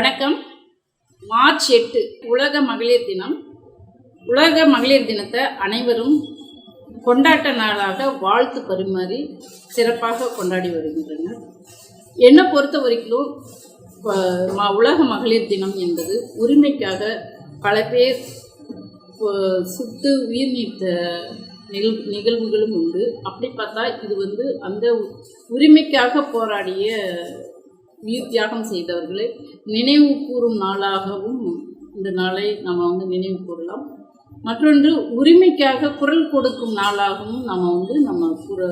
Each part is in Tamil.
வணக்கம். மார்ச் எட்டு உலக மகளிர் தினம். உலக மகளிர் தினத்தை அனைவரும் கொண்டாட்ட நாளாக வாழ்த்து பரிமாறி சிறப்பாக கொண்டாடி வருகின்றனர். என்னை பொறுத்த வரைக்கும் உலக மகளிர் தினம் என்பது உரிமைக்காக பல பேர் சுட்டு உயிர் நீத்த நிகழ் நிகழ்வுகளும் உண்டு. அப்படி பார்த்தா இது வந்து அந்த உரிமைக்காக போராடிய உயிர் தியாகம் செய்தவர்களை நினைவு கூறும் நாளாகவும் இந்த நாளை நம்ம வந்து நினைவு கூறலாம். மற்றொன்று உரிமைக்காக குரல் கொடுக்கும் நாளாகவும் நம்ம வந்து நம்ம கூற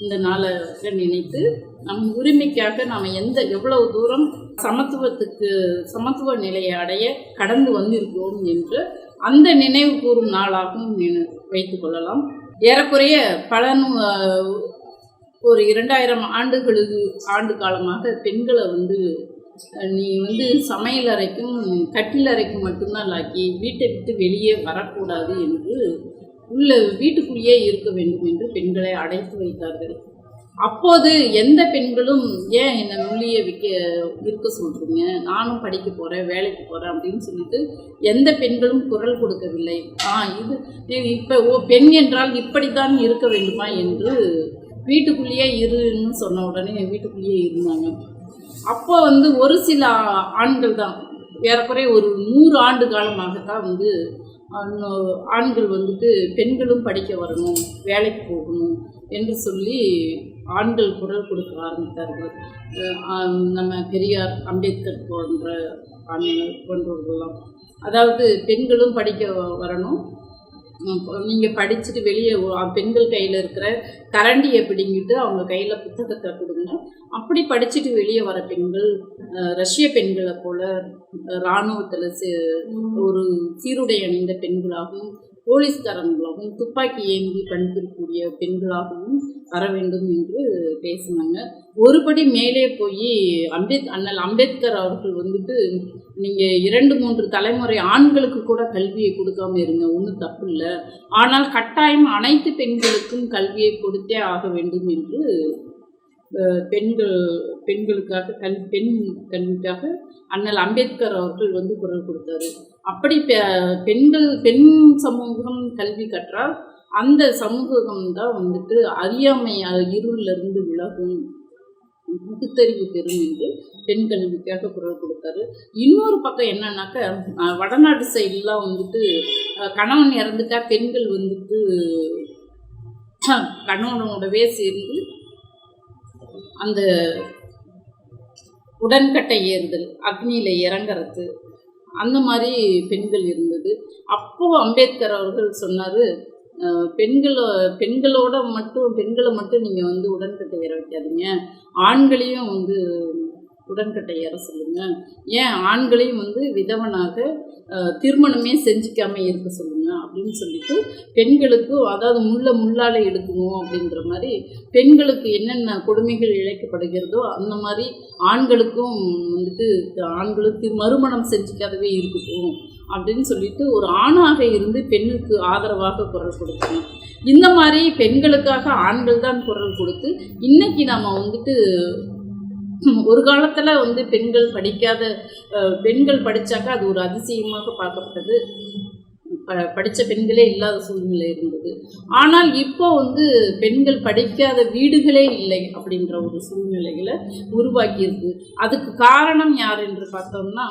இந்த நாளை நினைத்து நம் உரிமைக்காக நாம் எந்த எவ்வளவு தூரம் சமத்துவத்துக்கு சமத்துவ நிலையை அடைய கடந்து வந்திருக்கிறோம் என்று அந்த நினைவு கூறும் நாளாகவும் நினை கொள்ளலாம். ஏறக்குறைய பல ஒரு இரண்டாயிரம் ஆண்டுகளுக்கு ஆண்டு காலமாக பெண்களை வந்து நீ வந்து சமையல் அறைக்கும் கட்டில் அறைக்கும் மட்டும்தான் லாக்கி வீட்டை விட்டு வெளியே வரக்கூடாது என்று உள்ள வீட்டுக்குள்ளேயே இருக்க வேண்டும் என்று பெண்களை அடைத்து வைத்தார்கள். அப்போது எந்த பெண்களும் ஏன் என்னை உள்ளே விற்க இருக்க சொல்கிறீங்க நானும் படிக்க போகிறேன் வேலைக்கு போகிறேன் அப்படின்னு சொல்லிட்டு எந்த பெண்களும் குரல் கொடுக்கவில்லை. ஆ இது இப்போ ஓ பெண் என்றால் இப்படித்தான் இருக்க வேண்டுமா? என்று வீட்டுக்குள்ளேயே இருன்னு சொன்ன உடனே வீட்டுக்குள்ளேயே இருந்தாங்க. அப்போ வந்து ஒரு சில ஆண்கள் தான். ஏறக்குறைய ஒரு நூறு ஆண்டு காலமாகத்தான் வந்து ஆண்கள் வந்துட்டு பெண்களும் படிக்க வரணும் வேலைக்கு போகணும் என்று சொல்லி ஆண்கள் குரல் கொடுக்க ஆரம்பித்தார்கள். நம்ம பெரியார் அம்பேத்கர் போன்ற ஆண்கள் போன்றவர்கள்லாம். அதாவது பெண்களும் படிக்க வரணும் நீங்கள் படிச்சுட்டு வெளியே பெண்கள் கையில் இருக்கிற கரண்டியை பிடிங்கிட்டு அவங்க கையில் புத்தகத்தை கொடுங்க. அப்படி படிச்சுட்டு வெளியே வர பெண்கள் ரஷ்ய பெண்களை போல இராணுவத்தில் ஒரு சீருடை அணிந்த பெண்களாகவும் போலீஸ்காரங்களாகவும் துப்பாக்கி ஏந்தி பணிபுரியக்கூடிய பெண்களாகவும் வர வேண்டும் என்று பேசினாங்க. ஒருபடி மேலே போய் அம்பேத் அண்ணல் அம்பேத்கர் அவர்கள் வந்துட்டு நீங்கள் இரண்டு மூன்று தலைமுறை ஆண்களுக்கு கூட கல்வியை கொடுக்காம இருங்க ஒன்றும் தப்பு இல்லை. ஆனால் கட்டாயம் அனைத்து பெண்களுக்கும் கல்வியை கொடுத்தே ஆக வேண்டும் என்று பெண்கள் பெண்களுக்காக கல் பெண் கல்விக்காக அண்ணல் அம்பேத்கர் அவர்கள் வந்து குரல் கொடுத்தாரு. அப்படி பெ- பெண்கள் பெண் சமூகம் கல்வி கற்றால் அந்த சமூகம் தான் வந்துட்டு அறியாமை இருளிலிருந்து விலகும். பகுத்தறிவு பெறும் என்று பெண் கல்விக்காக குரல் கொடுத்தாரு. இன்னொரு பக்கம் என்னன்னாக்க வடநாட்டு சைட்லாம் வந்துட்டு கணவன் இறந்துட்டா பெண்கள் வந்துட்டு கணவனோடவே சேர்ந்து அந்த உடன்கட்டை ஏறுதல் அக்னியில் இறங்குறது அந்த மாதிரி பெண்கள் இருந்தது. அப்போது அம்பேத்கர் அவர்கள் சொன்னார் பெண்களோ பெண்களோட மட்டும் பெண்களை மட்டும் நீங்கள் வந்து உடன்கட்டை ஏற வைக்காதீங்க. ஆண்களையும் வந்து உடன்கட்டை ஏற சொல்லுங்க. ஏன் ஆண்களையும் வந்து விதவனாக திருமணமே செஞ்சுக்காம இருக்க சொல்லுங்க அப்படின்னு சொல்லிட்டு பெண்களுக்கு அதாவது முள்ள முள்ளால எடுக்கணும் அப்படின்ற மாதிரி பெண்களுக்கு என்னென்ன கொடுமைகள் இழைக்கப்படுகிறதோ அந்த மாதிரி ஆண்களுக்கும் வந்துட்டு ஆண்களுக்கு மறுமணம் செஞ்சுக்காதவே இருக்கட்டும் அப்படின்னு சொல்லிட்டு ஒரு ஆணாக இருந்து பெண்ணுக்கு ஆதரவாக குரல் கொடுக்கணும் இந்த மாதிரி பெண்களுக்காக ஆண்கள் தான் குரல் கொடுத்து இன்னைக்கு நாம் வந்துட்டு ஒரு காலத்தில் வந்து பெண்கள் படிக்காத பெண்கள் படித்தாக்கா அது ஒரு அதிசயமாக பார்க்கப்பட்டது. ப படித்த பெண்களே இல்லாத சூழ்நிலை இருந்தது. ஆனால் இப்போ வந்து பெண்கள் படிக்காத வீடுகளே இல்லை அப்படின்ற ஒரு சூழ்நிலைகளை உருவாக்கியிருக்கு அதுக்கு காரணம் யார் என்று பார்த்தோம்னா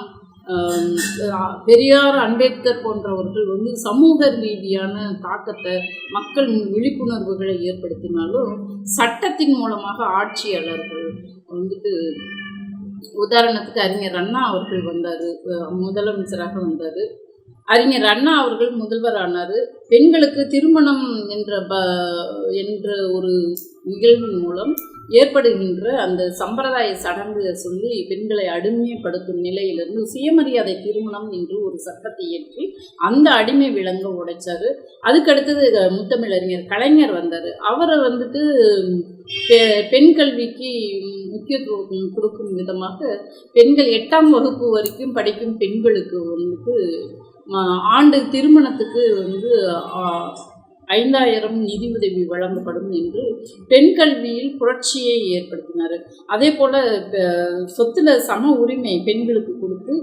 பெரியார் அம்பேத்கர் போன்றவர்கள் வந்து சமூக ரீதியான தாக்கத்தை மக்கள் விழிப்புணர்வுகளை ஏற்படுத்தினாலும் சட்டத்தின் மூலமாக ஆட்சியாளர்கள் வந்துட்டு உதாரணத்துக்கு அறிஞர் அண்ணா அவர்கள் வந்தார். முதலமைச்சராக வந்தார். அறிஞர் அண்ணா அவர்கள் முதல்வர் ஆனார் பெண்களுக்கு திருமணம் என்ற ப என்ற ஒரு நிகழ்வின் மூலம் ஏற்படுகின்ற அந்த சம்பிரதாய சடங்குகளை சொல்லி பெண்களை அடிமைப்படுத்தும் நிலையிலிருந்து சுயமரியாதை திருமணம் என்று ஒரு சட்டத்தை இயற்றி அந்த அடிமை விலங்க உடைச்சார். அதுக்கடுத்தது முத்தமிழறிஞர் கலைஞர் வந்தார். அவரை வந்துட்டு பெ- பெண் கல்விக்கு முக்கியத்துவம் கொடுக்கும் விதமாக பெண்கள் எட்டாம் வகுப்பு வரைக்கும் படிக்கும் பெண்களுக்கு வந்துட்டு ஆண்டு திருமணத்துக்கு வந்து ஐந்தாயிரம் நிதி உதவி வழங்கப்படும் என்று பெண் கல்வியில் புரட்சியை ஏற்படுத்தினார் அதே போல் சொத்துல சம உரிமை பெண்களுக்கு கொடுத்து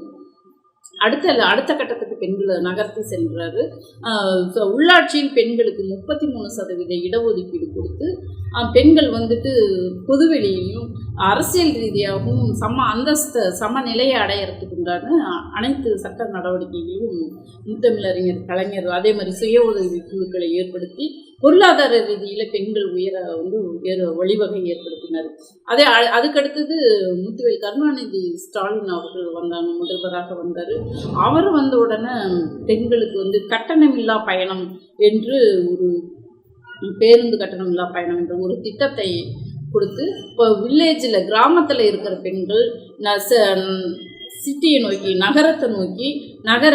அடுத்த அடுத்த கட்டத்துக்கு பெண்களை நகர்த்தி சென்றாரு. உள்ளாட்சியில் பெண்களுக்கு முப்பத்தி மூணு சதவீத இடஒதுக்கீடு கொடுத்து பெண்கள் வந்துட்டு பொதுவெளியிலையும் அரசியல் ரீதியாகவும் சம அந்தஸ்த சமநிலையை அடையறதுக்கு உண்டான அனைத்து சட்ட நடவடிக்கைகளையும் முத்தமிழறிஞர் கலைஞர் அதே மாதிரி சுய உதவி குழுக்களை ஏற்படுத்தி பொருளாதார ரீதியில் பெண்கள் உயர வந்து உயர வழிவகை ஏற்படுத்தினார். அதே அ- அதுக்கடுத்தது முத்துவேல் கருணாநிதி ஸ்டாலின் அவர்கள் வந்தாங்க முதல்வராக வந்தார். அவர் வந்த உடனே பெண்களுக்கு வந்து கட்டணமில்லா பயணம் என்று ஒரு பேருந்து கட்டணமில்லா பயணம் என்ற ஒரு திட்டத்தை கொடுத்து இப்போ வில்லேஜில் கிராமத்தில் இருக்கிற பெண்கள் ந- சிட்டியை நோக்கி நகரத்தை நோக்கி நகர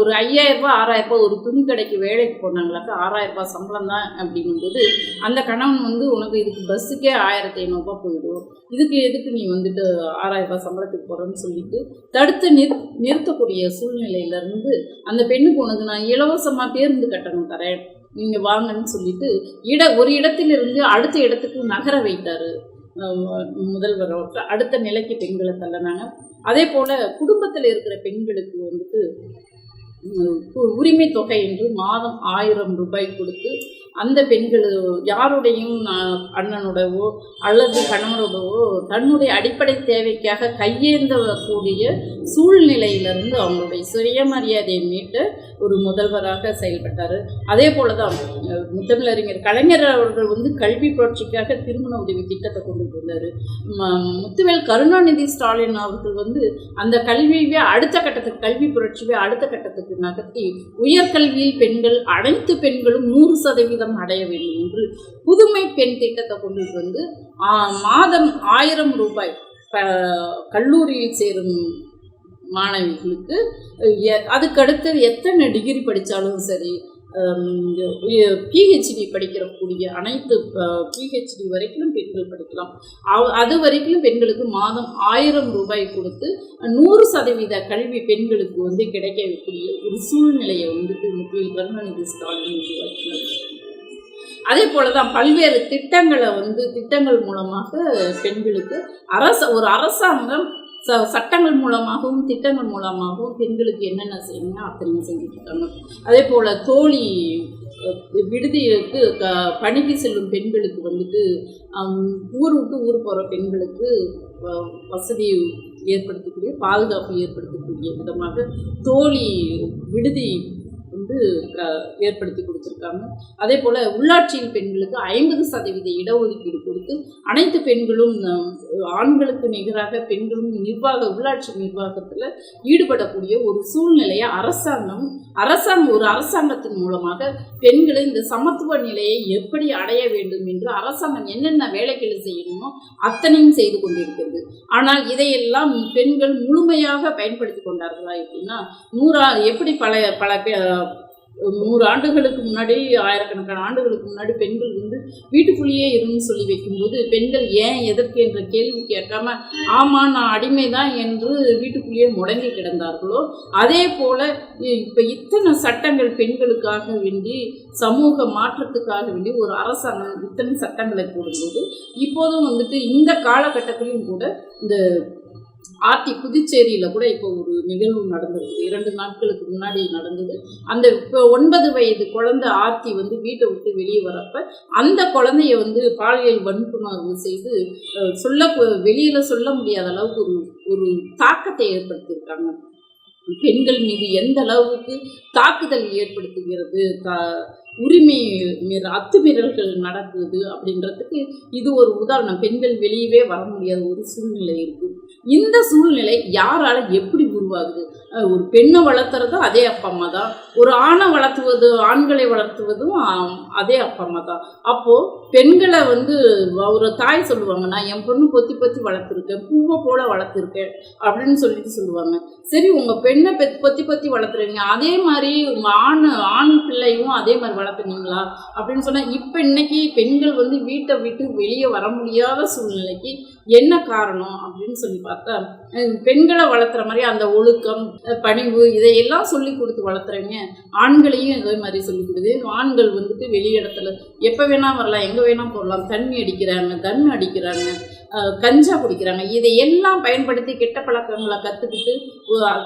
ஒரு ஐயாயிரரூபா ஆறாயிரரூபா ஒரு துணி கடைக்கு வேலைக்கு போனாங்களாக்கா ஆறாயிரரூபா சம்பளம் தான் அப்படிங்கும்போது அந்த கணவன் வந்து உனக்கு இதுக்கு பஸ்ஸுக்கே ஆயிரத்தி ஐநூறுரூபா போயிடும். இதுக்கு எதுக்கு நீ வந்துட்டு ஆறாயிரரூபா சம்பளத்துக்கு போகிறேன்னு சொல்லிட்டு தடுத்து நிறு நிறுத்தக்கூடிய சூழ்நிலையிலேருந்து அந்த பெண்ணுக்கு உனக்கு நான் இலவசமாக பேருந்து கட்டணம் தரேன். நீங்கள் வாங்கன்னு சொல்லிட்டு இட ஒரு இடத்திலிருந்து அடுத்த இடத்துக்கு நகர வைத்தார். முதல்வர் அடுத்த நிலைக்கு பெண்களை தள்ளினாங்க. அதே போல் குடும்பத்தில் இருக்கிற பெண்களுக்கு வந்துட்டு உரிமை தொகை என்று மாதம் ஆயிரம் ரூபாய் கொடுத்து அந்த பெண்கள் யாருடையும் அண்ணனோடவோ அல்லது கணவனோடவோ தன்னுடைய அடிப்படை தேவைக்காக கையேந்தக்கூடிய சூழ்நிலையிலிருந்து அவங்களுடைய சுயமரியாதையை மீட்டு ஒரு முதல்வராக செயல்பட்டார். அதே போல தான் முத்தமிழறிஞர் கலைஞர் அவர்கள் வந்து கல்வி புரட்சிக்காக திருமண உதவி திட்டத்தை கொண்டு வந்தார். முத்துவேல் கருணாநிதி ஸ்டாலின் அவர்கள் வந்து அந்த கல்வியை அடுத்த கட்டத்துக்கு கல்வி புரட்சியை அடுத்த கட்டத்துக்கு நகர்த்தி உயர்கல்வியில் பெண்கள் அனைத்து பெண்களும் நூறு சதவீதம் அடைய வேண்டும் என்று புதுமை பெண் திட்டத்தை கொண்டு வந்து மாதம் ஆயிரம் ரூபாய் கல்லூரியில் சேரும் மாணவிகளுக்கு எ- அதுக்கடுத்து எத்தனை டிகிரி படித்தாலும் சரி பிஹெச்டி படிக்கிறக்கூடிய அனைத்து பிஹெச்டி வரைக்கும் பெண்கள் படிக்கலாம். அவ- அது வரைக்கும் பெண்களுக்கு மாதம் ஆயிரம் ரூபாய் கொடுத்து நூறு சதவீத கல்வி பெண்களுக்கு வந்து கிடைக்கக்கூடிய ஒரு சூழ்நிலையை வந்துட்டு முக்கிய கருணாநிதி ஸ்டாலின் உருவாக்கினார். அதே போல தான் பல்வேறு திட்டங்களை வந்து திட்டங்கள் மூலமாக பெண்களுக்கு அரச ஒரு அரசாங்கம் ச சட்டங்கள் மூலமாகவும் திட்டங்கள் மூலமாகவும் பெண்களுக்கு என்னென்ன செய்யணும்னா அத்தனையும் செஞ்சுட்டு இருக்காங்க அதே போல் தோழி விடுதிக்கு க பணிக்கு செல்லும் பெண்களுக்கு வந்துட்டு ஊர் விட்டு ஊர் போகிற பெண்களுக்கு வசதி ஏற்படுத்தக்கூடிய பாதுகாப்பு ஏற்படுத்தக்கூடிய விதமாக தோழி விடுதி வந்து ஏற்படுத்தி கொடுத்துருக்காங்க. அதே போல் உள்ளாட்சியில் பெண்களுக்கு ஐம்பது சதவீத இடஒதுக்கீடு கொடுத்து அனைத்து பெண்களும் ஆண்களுக்கு நிகராக பெண்களும் நிர்வாக உள்ளாட்சி நிர்வாகத்தில் ஈடுபடக்கூடிய ஒரு சூழ்நிலையை அரசாங்கம் அரசாங்கம் ஒரு அரசாங்கத்தின் மூலமாக பெண்களை இந்த சமத்துவ நிலையை எப்படி அடைய வேண்டும் என்று அரசாங்கம் என்னென்ன வேலைகளை செய்யணுமோ அத்தனையும் செய்து கொண்டிருக்கிறது. ஆனால் இதையெல்லாம் பெண்கள் முழுமையாக பயன்படுத்தி கொண்டார்களா எப்படின்னா நூறா எப்படி பல பல பே- நூறு ஆண்டுகளுக்கு முன்னாடி ஆயிரக்கணக்கான ஆண்டுகளுக்கு முன்னாடி பெண்கள் வந்து வீட்டுக்குள்ளேயே இருன்னு சொல்லி வைக்கும்போது பெண்கள் ஏன் எதற்கு என்ற கேள்வி கேட்காம ஆமாம் நான் அடிமை தான் என்று வீட்டுக்குள்ளேயே முடங்கி கிடந்தார்களோ அதே போல் இப்போ இத்தனை சட்டங்கள் பெண்களுக்காக வேண்டி சமூக மாற்றத்துக்காக வேண்டி ஒரு அரசாங்கம் இத்தனை சட்டங்களை போடும்போது இப்போதும் வந்துட்டு இந்த காலகட்டத்திலும் கூட இந்த ஆர்டி புதுச்சேரியில் கூட இப்போ ஒரு நிகழ்வு நடந்திருக்கு இரண்டு நாட்களுக்கு முன்னாடி நடந்தது. அந்த இப்போ ஒன்பது வயது குழந்தை ஆர்த்தி வந்து வீட்டை விட்டு வெளியே வரப்ப அந்த குழந்தைய வந்து பாலியல் வன்புணர்வு செய்து சொல்ல வெளியில் சொல்ல முடியாத அளவுக்கு ஒரு ஒரு தாக்கத்தை ஏற்படுத்தியிருக்காங்க. பெண்கள் மீது எந்த அளவுக்கு தாக்குதல் ஏற்படுத்துகிறது தா உரிமை மீற அத்துமீறல்கள் நடக்குது அப்படின்றதுக்கு இது ஒரு உதாரணம். பெண்கள் வெளியவே வர முடியாத ஒரு சூழ்நிலை இருக்குது இந்த சூழ்நிலை யாரால எப்படி உருவாகுது? ஒரு பெண்ணை வளர்த்துறதும் அதே அப்பா அம்மா தான். ஒரு ஆணை வளர்த்துவது ஆண்களை வளர்த்துவதும் அதே அப்பா அம்மா தான். அப்போது பெண்களை வந்து ஒரு தாய் சொல்லுவாங்க நான் என் பொண்ணு பொத்தி பொத்தி வளர்த்துருக்கேன் பூவை போல வளர்த்துருக்கேன் அப்படின்னு சொல்லிட்டு சொல்லுவாங்க. சரி உங்கள் பெண்ணை பெத் பொத்தி பொத்தி வளர்த்துறீங்க. அதே மாதிரி உங்கள் ஆண் ஆண் பிள்ளையும் அதே மாதிரி வளர்த்துனீங்களா அப்படின்னு சொன்னால் இப்போ இன்னைக்கு பெண்கள் வந்து வீட்டை விட்டு வெளியே வர முடியாத சூழ்நிலைக்கு என்ன காரணம் அப்படின்னு சொல்லி பார்த்தா பெண்களை வளர்த்துற மாதிரி அந்த ஒழுக்கம் பணிவு இதையெல்லாம் சொல்லி கொடுத்து வளர்த்துறவங்க ஆண்களையும் இதே மாதிரி சொல்லி கொடுது ஆண்கள் வந்துட்டு வெளி இடத்துல எப்போ வேணா வரலாம் எங்கே வேணால் போடலாம் தண்ணி அடிக்கிறாங்க தண்ணு அடிக்கிறாங்க கஞ்சா குடிக்கிறாங்க. இதையெல்லாம் பயன்படுத்தி கெட்ட பழக்கங்களை கற்றுக்கிட்டு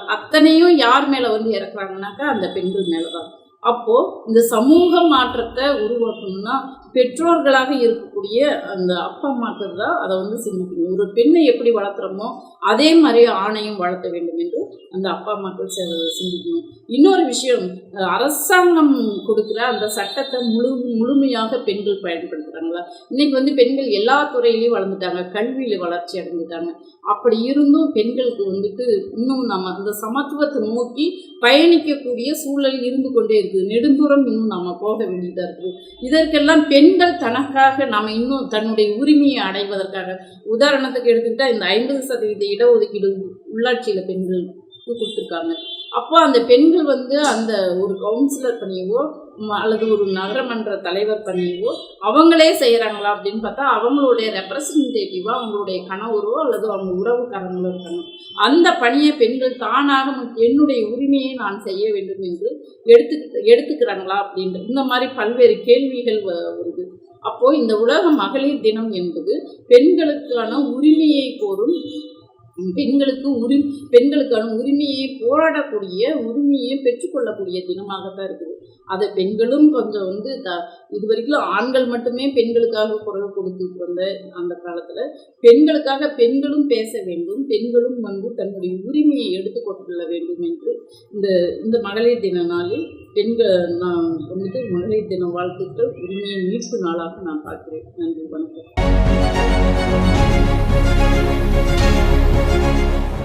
அத்தனையும் யார் மேலே வந்து இறக்குறாங்கனாக்கா அந்த பெண்கள் மேலே தான் அப்போது இந்த சமூக மாற்றத்தை உருவாக்கணும்னா பெற்றோர்களாக இருக்கக்கூடிய அந்த அப்பா அம்மாக்கள் தான் அதை வந்து சிந்திக்கணும். ஒரு பெண்ணை எப்படி வளர்த்துறோமோ அதே மாதிரி ஆணையும் வளர்த்த வேண்டும் என்று அந்த அப்பா அம்மாக்கள் சிந்திக்கணும். இன்னொரு விஷயம் அரசாங்கம் கொடுக்குற அந்த சட்டத்தை முழு முழுமையாக பெண்கள் பயன்படுத்துகிறாங்களா இன்னைக்கு வந்து பெண்கள் எல்லா துறையிலையும் வளர்ந்துட்டாங்க. கல்வியில் வளர்ச்சி அடைஞ்சிட்டாங்க. அப்படி இருந்தும் பெண்களுக்கு வந்துட்டு இன்னும் நம்ம அந்த சமத்துவத்தை நோக்கி பயணிக்கக்கூடிய சூழல் இருந்து கொண்டே இருக்குது. நெடுந்தூரம் இன்னும் நம்ம போக வேண்டியதாக இருக்குது. இதற்கெல்லாம் பெண் பெண்கள் தனக்காக நாம் இன்னும் தன்னுடைய உரிமையை அடைவதற்காக உதாரணத்துக்கு எடுத்துக்கிட்டால் இந்த ஐம்பது சதவீத இடஒதுக்கீடு உள்ளாட்சியில் பெண்களுக்கு கொடுத்துருக்காங்க. அப்போ அந்த பெண்கள் வந்து அந்த ஒரு கவுன்சிலர் பணியவோ அல்லது ஒரு நகரமன்ற தலைவர் பண்ணியவோ அவங்களே செய்கிறாங்களா அப்படின்னு பார்த்தா அவங்களுடைய ரெப்ரசன்டேட்டிவாக அவங்களுடைய கணவரோ அல்லது அவங்க உறவுக்காரங்களோ இருக்கணும். அந்த பணியை பெண்கள் தானாக என்னுடைய உரிமையை நான் செய்ய வேண்டும் என்று எடுத்து எடுத்துக்கிறாங்களா அப்படின்ற இந்த மாதிரி பல்வேறு கேள்விகள் வ- வருது. அப்போது இந்த உலக மகளிர் தினம் என்பது பெண்களுக்கான உரிமையை கோரும் பெண்களுக்கு உரி பெண்களுக்கான உரிமையை போராடக்கூடிய உரிமையை பெற்றுக்கொள்ளக்கூடிய தினமாகத்தான் இருக்குது. அதை பெண்களும் கொஞ்சம் வந்து த இது வரைக்கும் ஆண்கள் மட்டுமே பெண்களுக்காக குரல் கொடுத்துட்டு வந்த அந்த காலத்தில் பெண்களுக்காக பெண்களும் பேச வேண்டும் பெண்களும் வந்து தன்னுடைய உரிமையை எடுத்துக்கொள்ள வேண்டும் என்று இந்த இந்த மகளிர் தின நாளில் பெண்கள் நான் வந்துட்டு மகளிர் தின வாழ்த்துக்கள் உரிமையை மீட்பு நாளாக நான் பார்க்கிறேன். நன்றி வணக்கம். Thank you.